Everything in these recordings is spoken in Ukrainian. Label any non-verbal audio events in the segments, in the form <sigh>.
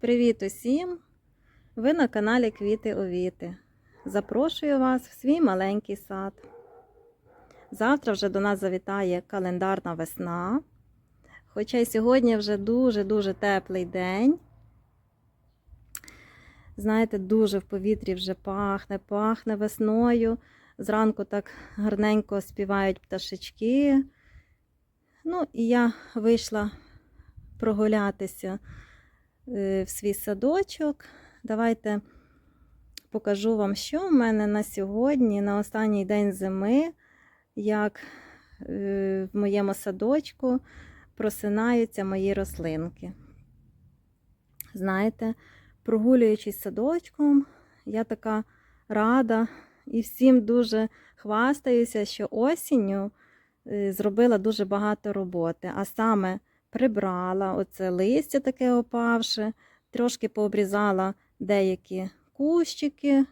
Привіт усім! Ви на каналі Квіти Овіти. Запрошую вас в свій маленький сад. Завтра вже до нас завітає календарна весна. Хоча й сьогодні вже дуже-дуже теплий день. Знаєте, дуже в повітрі вже пахне, пахне весною. Зранку так гарненько співають пташечки. Ну, і я вийшла прогулятися в свій садочок. Давайте покажу вам, що в мене на сьогодні, на останній день зими, як е, в моєму садочку просинаються мої рослинки. Знаєте, прогулюючись садочком, я така рада і всім дуже хвастаюся, що осінню е, зробила дуже багато роботи, а саме прибрала оце листя таке опавше, трошки пообрізала деякі кущики.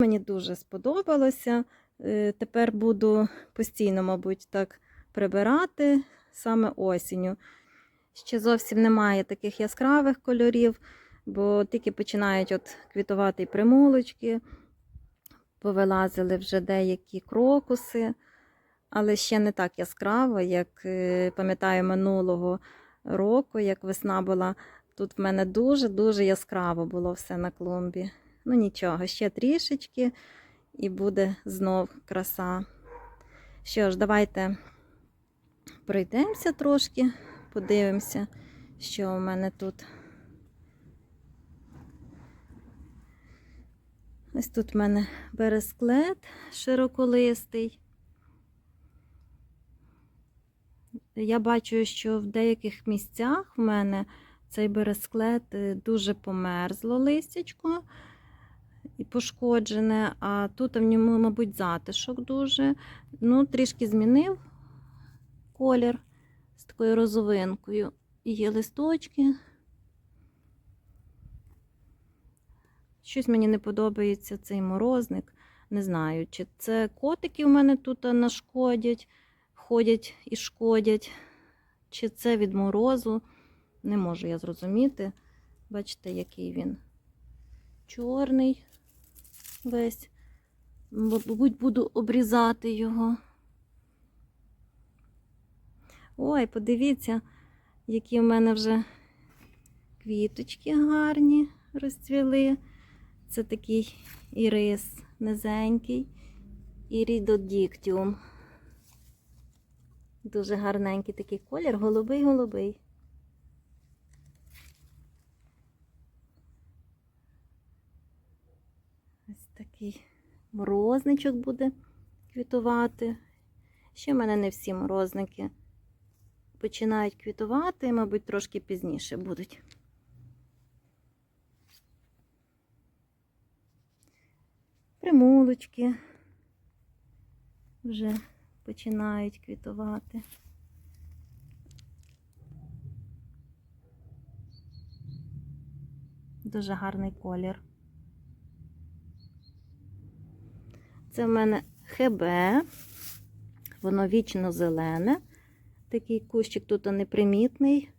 Мені дуже сподобалося. Е, Тепер буду постійно, мабуть, так прибирати саме осінню. Ще зовсім немає таких яскравих кольорів, бо тільки починають от квітувати і примулочки, повилазили вже деякі крокуси, але ще не так яскраво, як е, пам'ятаю минулого року, як весна була. Тут в мене дуже-дуже яскраво було все на клумбі. Ну нічого, ще трішечки і буде знов краса. Що ж, давайте пройдемося трошки, подивимося, що у мене тут. Ось тут в мене бересклет широколистий. Я бачу, що в деяких місцях в мене цей бересклет е, дуже померзло листячко і пошкоджене, а тут в ньому, мабуть, затишок дуже. Ну, трішки змінив колір з такою розовинкою. І є листочки. Щось мені не подобається цей морозник. Не знаю, чи це котики в мене тут нашкодять, ходять і шкодять, чи це від морозу. Не можу я зрозуміти. Бачите, який він чорний весь. Мабуть, буду обрізати його. Ой, подивіться, які в мене вже квіточки гарні розцвіли. Це такий ірис низенький, ірідодіктіум. Дуже гарненький такий колір, голубий-голубий. Ось такий морозничок буде квітувати. Ще в мене не всі морозники починають квітувати, мабуть, трошки пізніше будуть. Примулочки вже починають квітувати. Дуже гарний колір. Це в мене ХБ, воно вічно зелене. Такий кущик тут непримітний,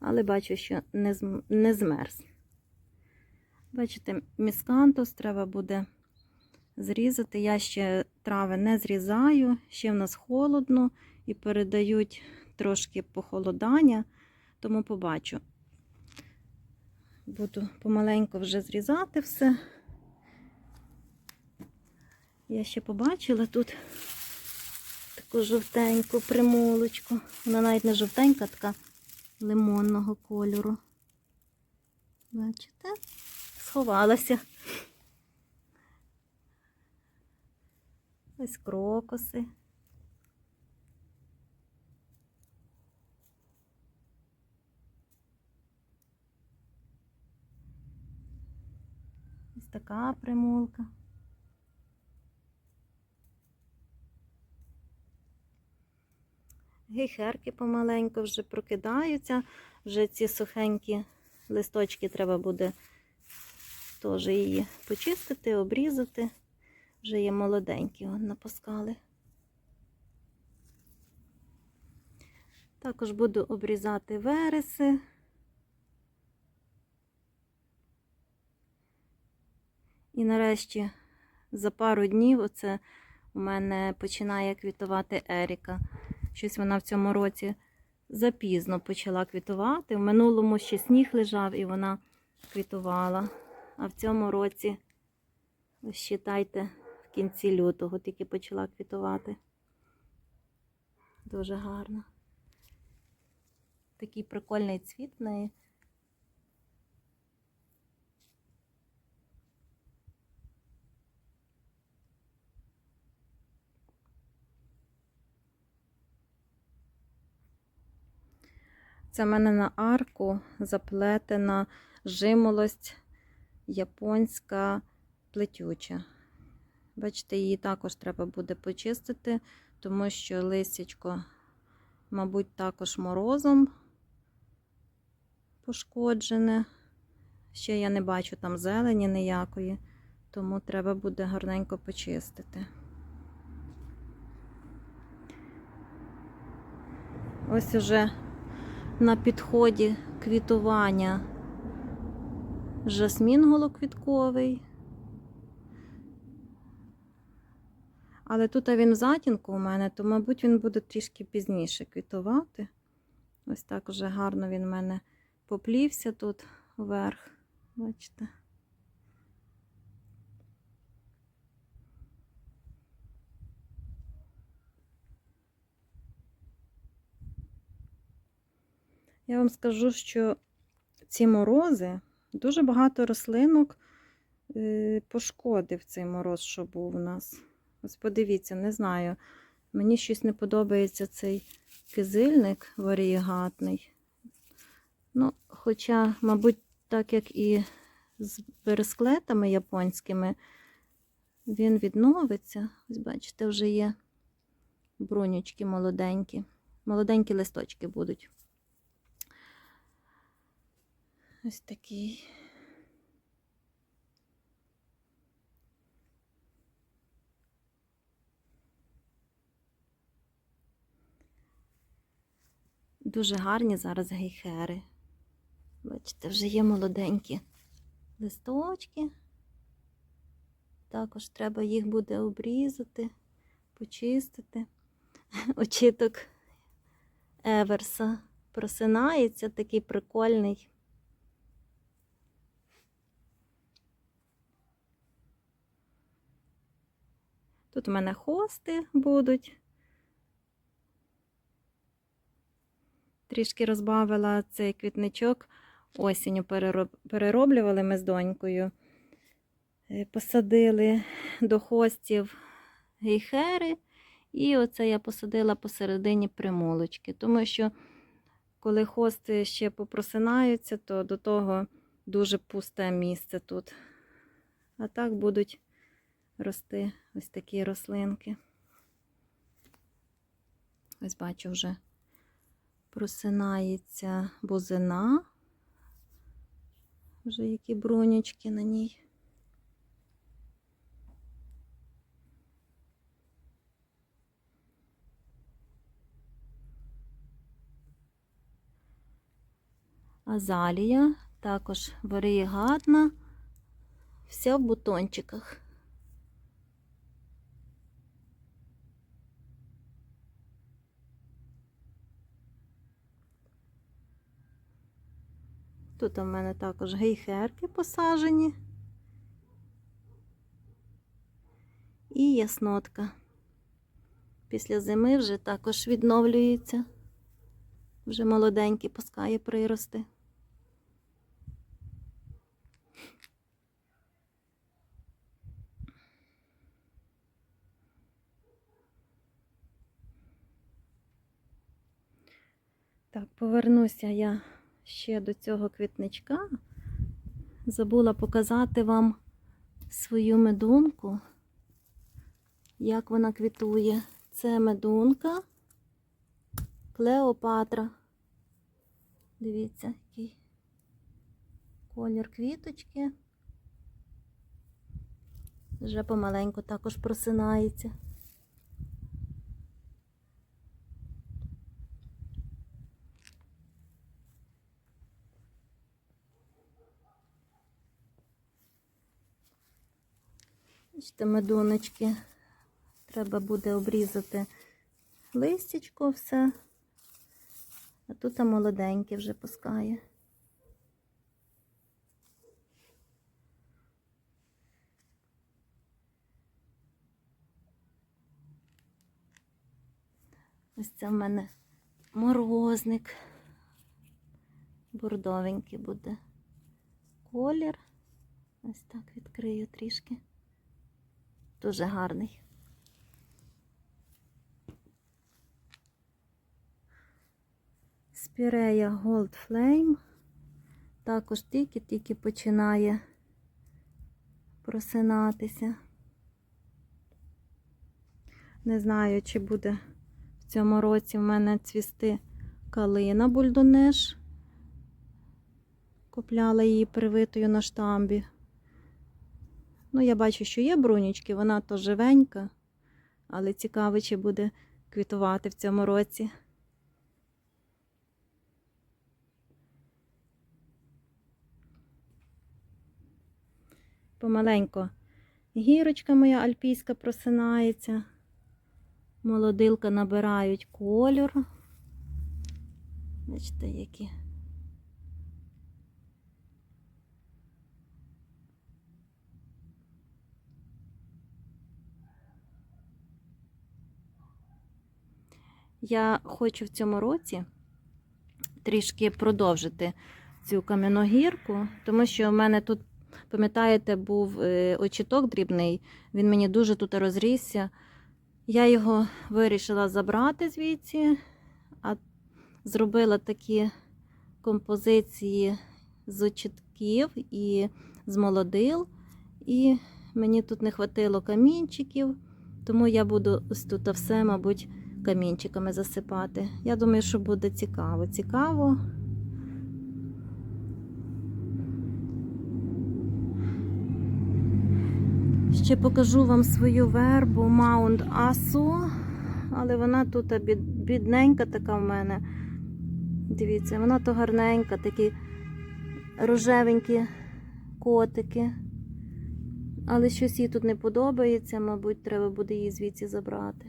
але бачу, що не, змерз. Бачите, міскантус треба буде зрізати. Я ще трави не зрізаю, ще в нас холодно і передають трошки похолодання, тому побачу. Буду помаленьку вже зрізати все. Я ще побачила тут таку жовтеньку примулочку. Вона навіть не жовтенька, така лимонного кольору. Бачите? Сховалася. Ось крокуси. Ось така примулка. Гейхерки помаленьку вже прокидаються, вже ці сухенькі листочки треба буде теж її почистити, обрізати. Вже є молоденькі, вон напускали. Також буду обрізати вереси. І нарешті за пару днів оце у мене починає квітувати Еріка. Щось вона в цьому році запізно почала квітувати. В минулому ще сніг лежав і вона квітувала. А в цьому році, ось в кінці лютого тільки почала квітувати. Дуже гарно. Такий прикольний цвіт в неї. Це в мене на арку заплетена жимолость японська плетюча. Бачите, її також треба буде почистити, тому що лисячко, мабуть, також морозом пошкоджене. Ще я не бачу там зелені ніякої, тому треба буде гарненько почистити. Ось уже на підході квітування жасмін голоквітковий. Але тут він в затінку у мене, то, мабуть, він буде трішки пізніше квітувати. Ось так вже гарно він в мене поплівся тут вверх. Бачите? Я вам скажу, що ці морози дуже багато рослинок е, пошкодив цей мороз, що був у нас. Ось подивіться, не знаю. Мені щось не подобається цей кизильник варієгатний. Ну, хоча, мабуть, так як і з бересклетами японськими, він відновиться. Ось бачите, вже є брунючки молоденькі. Молоденькі листочки будуть. Ось такий. Дуже гарні зараз гейхери. Бачите, вже є молоденькі листочки. Також треба їх буде обрізати, почистити. <laughs> Очіток Еверса просинається, такий прикольний. Тут у мене хости будуть. Трішки розбавила цей квітничок. Осінню перероблювали ми з донькою. Е, Посадили до хостів гейхери. І оце я посадила посередині примолочки. Тому що, коли хости ще попросинаються, то до того дуже пусте місце тут. А так будуть рости ось такі рослинки. Ось бачу вже просинається бузина. Вже які бронючки на ній. Азалія також варієгатна, вся в бутончиках. Тут у мене також гейхерки посажені. І яснотка. Після зими вже також відновлюється. Вже молоденькі пускає прирости. Так, повернуся я ще до цього квітничка. Забула показати вам свою медунку, як вона квітує. Це медунка Клеопатра. Дивіться, який колір квіточки. Вже помаленьку також просинається. Бачите, медуночки. Треба буде обрізати листячко все. А тут молоденьке вже пускає. Ось це в мене морозник. Бордовенький буде колір. Ось так відкрию трішки. Дуже гарний. Спірея Gold Flame. Також тільки-тільки починає просинатися. Не знаю, чи буде в цьому році в мене цвісти калина бульдонеш. Купляла її привитою на штамбі. Ну, я бачу, що є брунічки, вона то живенька, але цікаво, чи буде квітувати в цьому році. Помаленько гірочка моя альпійська просинається. Молодилка набирають кольор. Бачите, які. Я хочу в цьому році трішки продовжити цю кам'яногірку, тому що в мене тут, пам'ятаєте, був е, очіток дрібний, він мені дуже тут розрісся. Я його вирішила забрати звідси, а зробила такі композиції з очітків і з молодил. І мені тут не хватило камінчиків, тому я буду ось тут все, мабуть, камінчиками засипати. Я думаю, що буде цікаво. Цікаво. Ще покажу вам свою вербу Маунт Асу, але вона тут бід- бідненька така в мене. Дивіться, вона то гарненька, такі рожевенькі котики. Але щось їй тут не подобається, мабуть, треба буде її звідси забрати.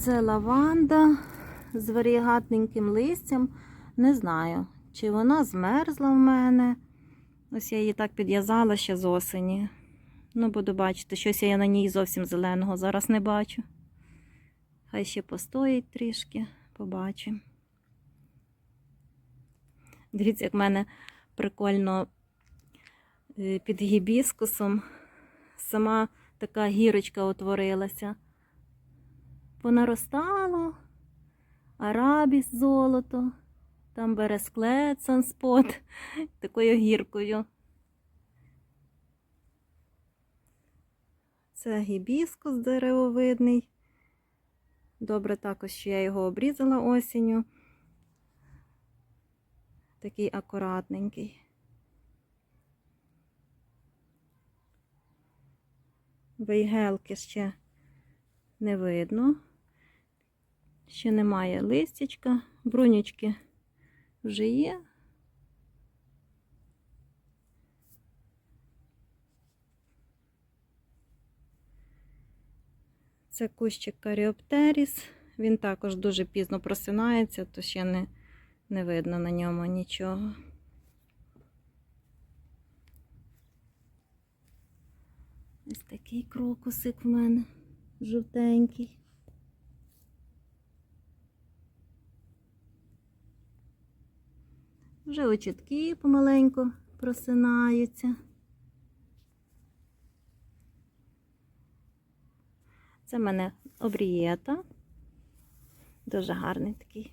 Це лаванда з варігатненьким листям. Не знаю, чи вона змерзла в мене. Ось я її так підв'язала ще з осені. Ну, буду бачити, щось я на ній зовсім зеленого зараз не бачу. Хай ще постоїть трішки, побачимо. Дивіться, як в мене прикольно е, під гібіскусом сама така гірочка утворилася. Понаростало, арабіс золото, там бересклет санспот <laughs> такою гіркою. Це гібіскус деревовидний. Добре також, що я його обрізала осінню. Такий акуратненький. Вейгелки ще не видно. Ще немає листячка, брунючки вже є. Це кущик каріоптеріс. Він також дуже пізно просинається, то ще не, не видно на ньому нічого. Ось такий крокусик в мене жовтенький. Вже очітки помаленьку просинаються. Це в мене обрієта. Дуже гарний такий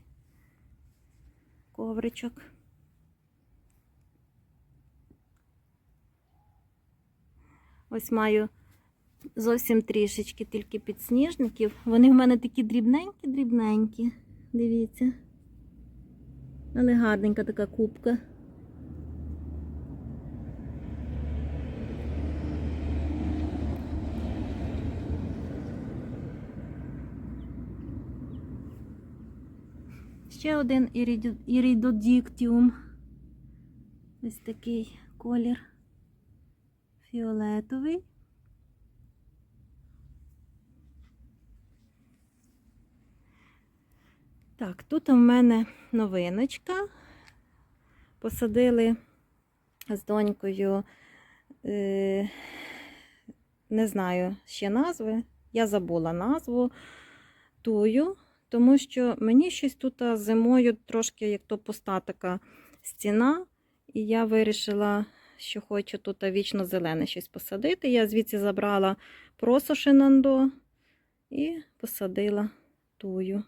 ковричок. Ось маю зовсім трішечки тільки підсніжників. Вони в мене такі дрібненькі-дрібненькі. Дивіться. Але гарненька така кубка. Ще один іридодіктіум. Ось такий колір фіолетовий. Так, тут у мене новиночка. Посадили з донькою, е, не знаю ще назви. Я забула назву тую, тому що мені щось тут зимою трошки як то пуста така стіна, і я вирішила, що хочу тут вічно зелене щось посадити. Я звідси забрала просошенандо і посадила тую.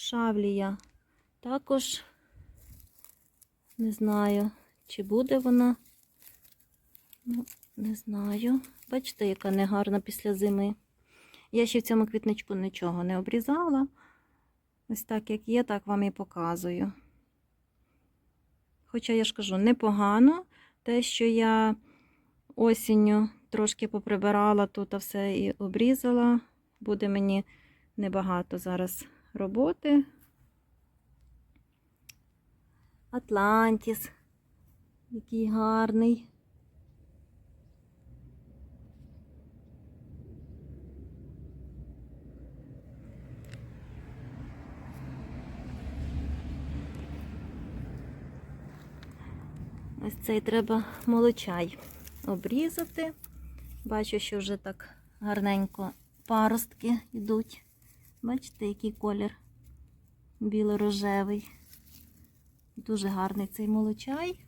Шавлія також не знаю, чи буде вона. Ну, не знаю. Бачите, яка негарна після зими. Я ще в цьому квітничку нічого не обрізала. Ось так, як є, так вам і показую. Хоча я ж кажу, непогано те, що я осінню трошки поприбирала тут а все і обрізала. Буде мені небагато зараз роботи. Атлантіс. Який гарний. Ось цей треба молочай обрізати. Бачу, що вже так гарненько паростки йдуть. Бачите, який колір біло-рожевий. Дуже гарний цей молочай.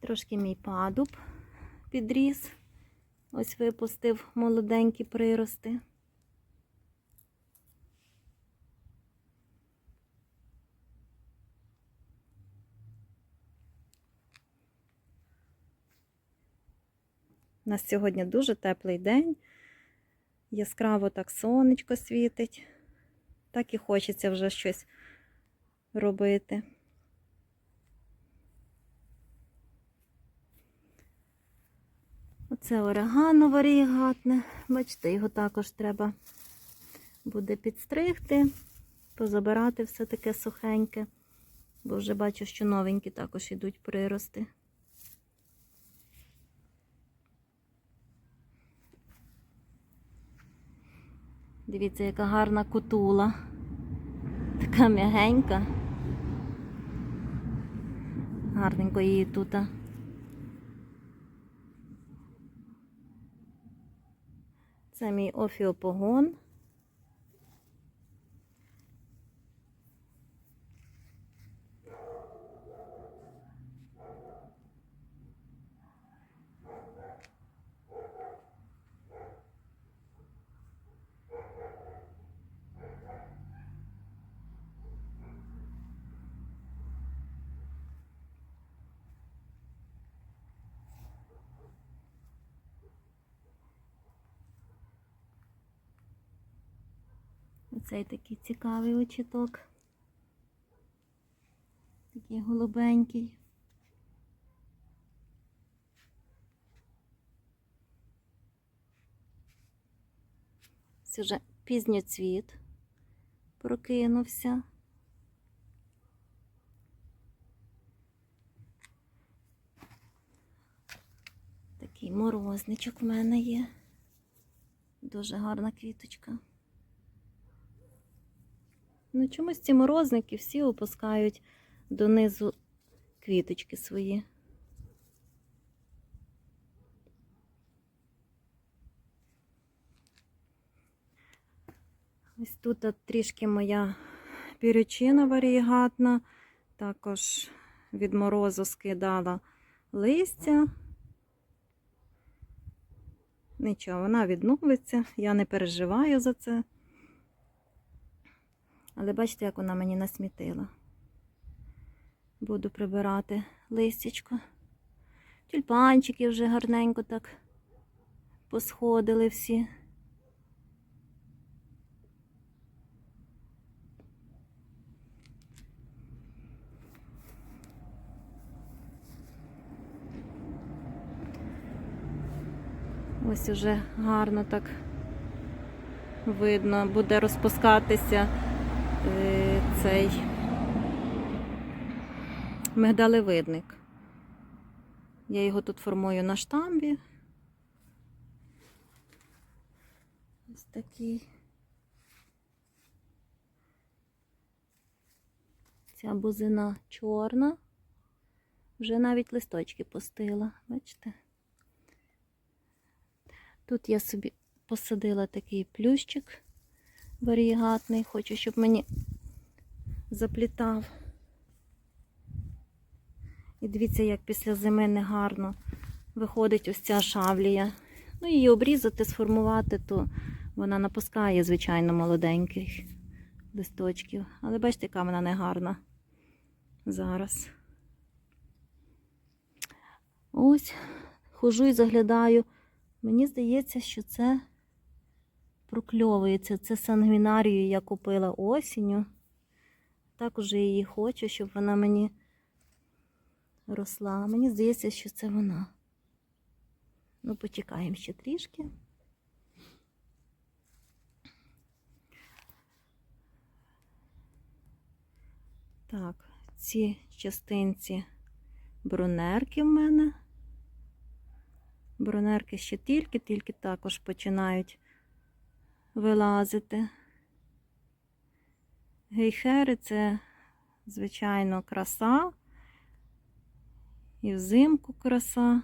Трошки мій падуб підріс. Ось випустив молоденькі прирости. У нас сьогодні дуже теплий день. Яскраво так сонечко світить. Так і хочеться вже щось робити. Оце орегано варігатне. Бачите, його також треба буде підстригти, позабирати все таке сухеньке, бо вже бачу, що новенькі також ідуть прирости. Дивіться, яка гарна кутула. Така м'ягенька. Гарненько її тут. Це мій офіопогон. Оцей такий цікавий очіток. Такий голубенький. Це вже пізньоцвіт прокинувся. Такий морозничок в мене є. Дуже гарна квіточка. Ну, чомусь ці морозники всі опускають донизу квіточки свої. Ось тут трішки моя пірючина варігатна, також від морозу скидала листя. Нічого, вона відновиться, я не переживаю за це. Але бачите, як вона мені насмітила. Буду прибирати листячко. Тюльпанчики вже гарненько так посходили всі. Ось уже гарно так видно, буде розпускатися цей мигдалевидник. Я його тут формую на штамбі. Ось такий. Ця бузина чорна. Вже навіть листочки пустила, бачите? Тут я собі посадила такий плющик варігатний, хочу, щоб мені заплітав. І дивіться, як після зими негарно виходить ось ця шавлія. Ну, її обрізати, сформувати, то вона напускає, звичайно, молоденьких листочків. Але бачите, яка вона негарна зараз. Ось, хожу і заглядаю. Мені здається, що це прокльовується. Це сангвінарію я купила осінню. Так уже її хочу, щоб вона мені росла. Мені здається, що це вона. Ну, почекаємо ще трішки. Так, ці частинці бронерки в мене. Бронерки ще тільки-тільки також починають вилазити. Гейхери це, звичайно, краса. І взимку краса.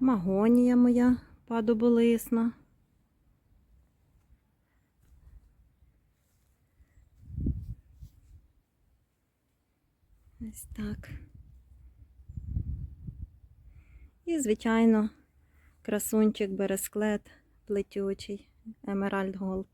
Магонія моя падоболисна. Ось так. І, звичайно, красунчик бересклет плетючий Emerald Gold.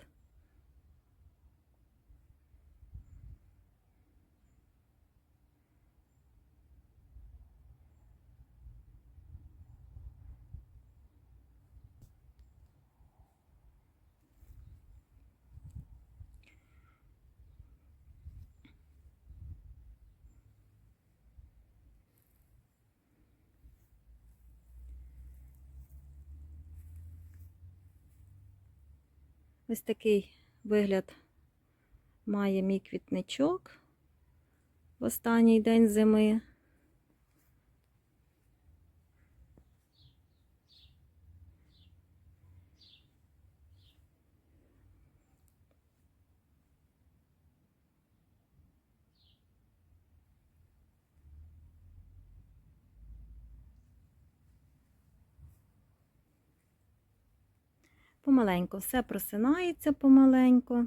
Ось такий вигляд має мій квітничок в останній день зими. Помаленьку, все просинається помаленьку.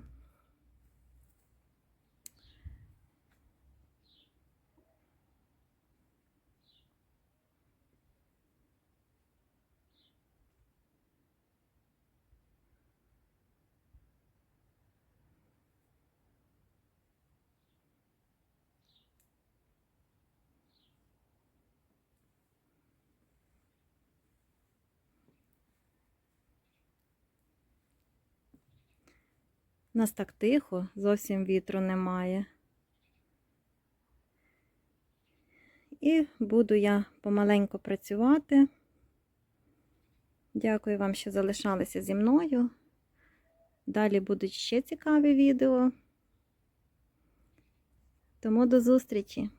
У нас так тихо, зовсім вітру немає. І буду я помаленьку працювати. Дякую вам, що залишалися зі мною. Далі будуть ще цікаві відео. Тому до зустрічі!